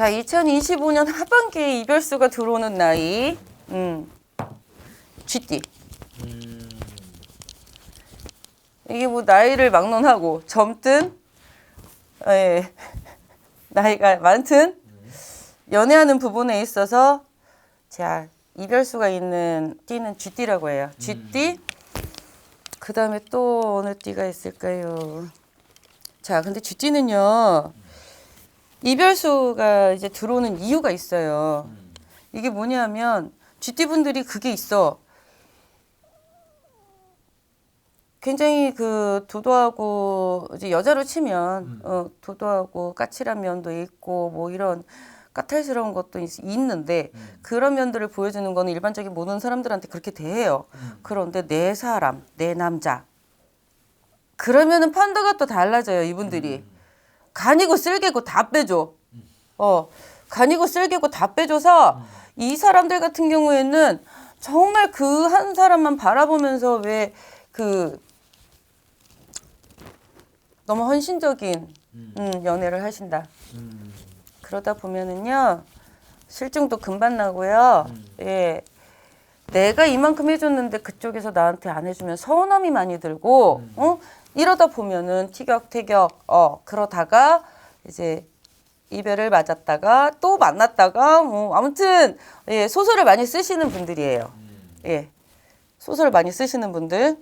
자, 2025년 하반기에 이별수가 들어오는 나이. 음. 쥐띠. 음, 이게 뭐 나이를 막론하고 젊든 예. 나이가 많든 연애하는 부분에 있어서 자 이별수가 있는 띠는 쥐띠라고 해요. 쥐띠. 그 다음에 또 어느 띠가 있을까요? 자, 근데 쥐띠는요 이별수가 이제 들어오는 이유가 있어요. 이게 뭐냐면 쥐띠 분들이 그게 있어. 굉장히 그 도도하고 이제 여자로 치면 어 도도하고 까칠한 면도 있고 뭐 이런 까탈스러운 것도 있, 있는데 그런 면들을 보여주는 거는 일반적인 모든 사람들한테 그렇게 대해요. 그런데 내 사람, 내 남자 그러면은 판도가 또 달라져요. 이분들이 간이고 쓸개고 다 빼줘. 어 간이고 쓸개고 다 빼줘서 이 사람들 같은 경우에는 정말 그 한 사람만 바라보면서 왜 그 너무 헌신적인 음, 연애를 하신다. 음, 그러다 보면은요 실증도 금방 나고요. 예. 내가 이만큼 해줬는데 그쪽에서 나한테 안 해주면 서운함이 많이 들고, 어? 이러다 보면은 티격태격, 어, 그러다가 이제 이별을 맞았다가 또 만났다가, 뭐, 아무튼, 예, 소설을 많이 쓰시는 분들이에요. 예. 소설 많이 쓰시는 분들.